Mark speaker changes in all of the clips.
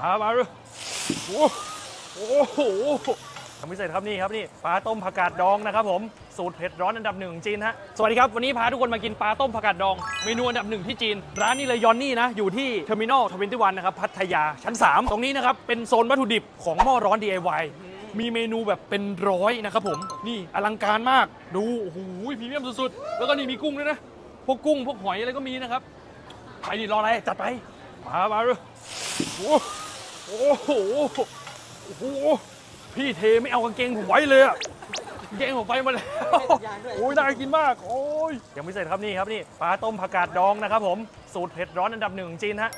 Speaker 1: มามาดูโอ้โอ้โหทำพิเศษครับนี่ครับนี่ปลาต้มผักกาดดองนะครับผมสูตรเผ็ดร้อนอันดับหนึ่งของจีนฮะสวัสดีครับวันนี้พาทุกคนมากินปลาต้มผักกาดดองเมนูอันดับหนึ่งที่จีน ร้านนี้เลยยอนนี่นะอยู่ที่เทอร์มินอลทเวนตี้วันนะครับพัทยาชั้น 3 ตรงนี้นะครับเป็นโซนวัตถุดิบของหม้อร้อน DIY มีเมนูแบบเป็นร้อยนะครับผมนี่อลังการมากดูโอ้โหพรีเมียมสุดๆ แล้วก็นี่มีกุ้งด้วยนะ พวกกุ้งพวกหอยอะไรก็มีนะครับไปดิรออะไรจัดไปมามาดูโอ้ โอ้โห โอ้โห พี่เทไม่เอากางเกงผมไว้เลยอะกางเกงผมไปมาแล้ว โอ้ยน่ากินมาก โอ้ย ยังไม่เสร็จครับนี่ครับนี่ปลาต้มผักกาดดองนะครับผม สูตรเผ็ดร้อนอันดับหนึ่งของจีนฮะ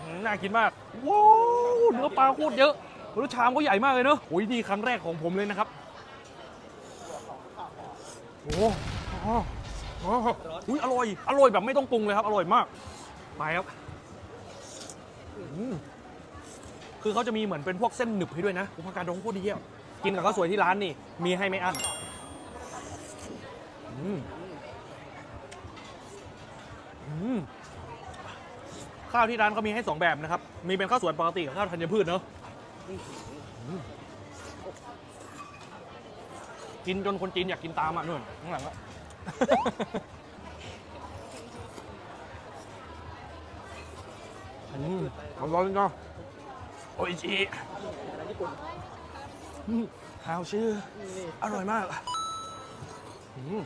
Speaker 1: อืมน่ากินมาก ว้าวเนื้อปลาโคตรเยอะรสชามก็ใหญ่มากเลยเนอะโอ้ยนี่ครั้งแรกของผมเลยนะครับ โอ้โหอ๋ออ๋ออุ้ยอร่อย อร่อยแบบไม่ต้องปรุงเลยครับ อร่อยมาก ไปครับอืม คือเขาจะมีเหมือนเป็นพวกเส้นหนึบให้ด้วยนะอุปการดองโคตรดีอะกินกับข้าวสวยที่ร้านนี่มีให้ไม่อั้นอืมอืมข้าวที่ร้านเขามีให้ 2 แบบนะครับ มีเป็นข้าวสวยปกติกับข้าวธัญพืชเนอะกินจนคนจีนอยากกินตามอะนู่นข้างหลังอะอืมอร่อยจริงๆ โอ้ยจีฮาวชื่อ อร่อยมากอืม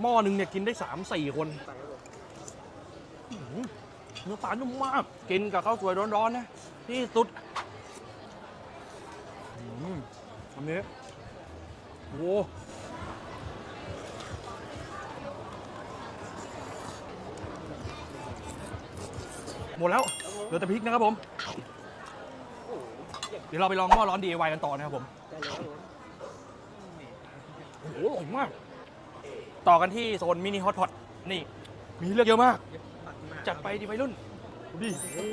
Speaker 1: หม้อหนึ่งเนี่ยกินได้3 4คนเนื้อปลานุ่มมาก กินกับข้าวสวยร้อนๆนะที่สุดอืมอันนี้โอ้หมดแล้ว เหลือแต่พริกนะครับผม เดี๋ยวเราไปลองหม้อร้อน DIY กันต่อนะครับผมโอ้โหอร่อยมาก ต่อกันที่โซนมินิฮอตพอตนี่ มีเลือกเยอะมาก จัดไปดิวัยรุ่น ดิโอ้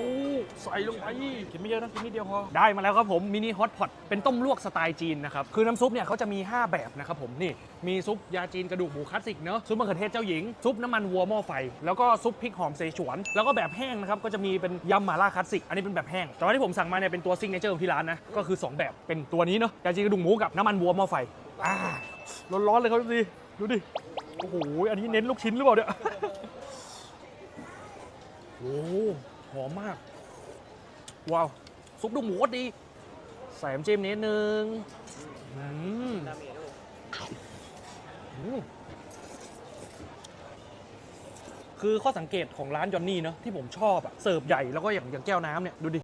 Speaker 1: ใส่ลงไปกินไม่เยอะนะกินนิดเดียวพอ ได้มาแล้วครับผมมินิฮอตพอตเป็นต้มลวกสไตล์จีนนะครับ คือน้ำซุปเนี่ยเขาจะมี 5 แบบนะครับผมนี่มีซุปยาจีนกระดูกหมูคลาสสิกเนอะซุปมะเขือเทศเจ้าหญิง ซุปน้ำมันวัวหม้อไฟ แล้วก็ซุปพริกหอมเสฉวน แล้วก็แบบแห้งนะครับก็จะมีเป็นยำหม่าล่าคลาสสิกอันนี้เป็นแบบแห้ง แต่ว่าที่ผมสั่งมาเนี่ยเป็นตัวซิงเนเจอร์ของที่ร้านนะก็คือ 2 แบบเป็นตัวนี้เนอะยาจีนกระดูกหมูกับน้ำมันวัวหม้อไฟอ่าร้อนๆเลยครับดูดิดูดิโอ้โหอันนี้เน้นลูกชิ้นหรือเปล่าเนี่ย โอ้หอมมาก ว้าว ซุปดูหมูก็ดี ใส่น้ำจิ้มนิดนึงอืมอืมคือข้อสังเกตของร้านจอนนี่เนอะที่ผมชอบอะเสิร์ฟใหญ่แล้วก็อย่างอย่างแก้วน้ำเนี่ย ดูดิ